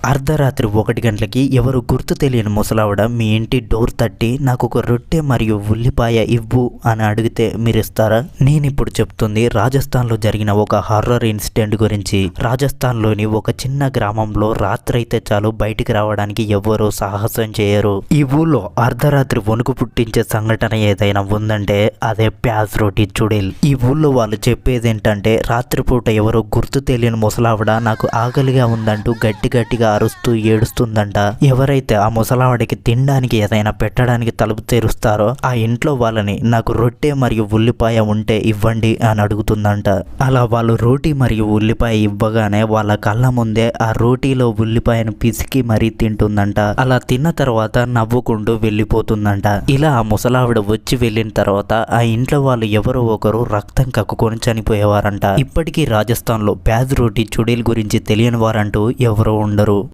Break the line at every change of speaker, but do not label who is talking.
అర్ధరాత్రి ఒకటి గంటలకి ఎవరు గుర్తు తెలియని ముసలావిడ మీ ఇంటి డోర్ తట్టి నాకు ఒక రొట్టె మరియు ఉల్లిపాయ ఇవ్వు అని అడిగితే మీరు ఇస్తారా నేను ఇప్పుడు చెప్తుంది రాజస్థాన్లో జరిగిన ఒక హర్రర్ ఇన్సిడెంట్ గురించి. రాజస్థాన్లోని ఒక చిన్న గ్రామంలో రాత్రి అయితే చాలు బయటికి రావడానికి ఎవ్వరూ సాహసం చేయరు. ఈ ఊళ్ళో అర్ధరాత్రి వణుకు పుట్టించే సంఘటన ఏదైనా ఉందంటే అదే ప్యాజ్ రోటీ చుడిల్. ఈ ఊళ్ళో వాళ్ళు చెప్పేది ఏంటంటే రాత్రిపూట ఎవరో గుర్తు తెలియని ముసలావిడ నాకు ఆకలిగా ఉందంటూ గట్టి గట్టిగా అరుస్తూ ఏడుస్తుందంట. ఎవరైతే ఆ ముసలావాడికి తినడానికి ఏదైనా పెట్టడానికి తలుపు తెరుస్తారో ఆ ఇంట్లో వాళ్ళని నాకు రొట్టె మరియు ఉల్లిపాయ ఉంటే ఇవ్వండి అని అడుగుతుందంట. అలా వాళ్ళు రోటీ మరియు ఉల్లిపాయ ఇవ్వగానే వాళ్ళ కళ్ళ ముందే ఆ రోటీలో ఉల్లిపాయను పిసికి మరీ తింటుందంట. అలా తిన్న తర్వాత నవ్వుకుంటూ వెళ్ళిపోతుందంట. ఇలా ఆ ముసలావిడ వచ్చి వెళ్ళిన తర్వాత ఆ ఇంట్లో వాళ్ళు ఎవరో ఒకరు రక్తం కక్కుకొని చనిపోయేవారంట. ఇప్పటికీ రాజస్థాన్లో ప్యాజ్ రోటీ చుడీల గురించి తెలియని వారంటూ ఎవరో ఉండరు.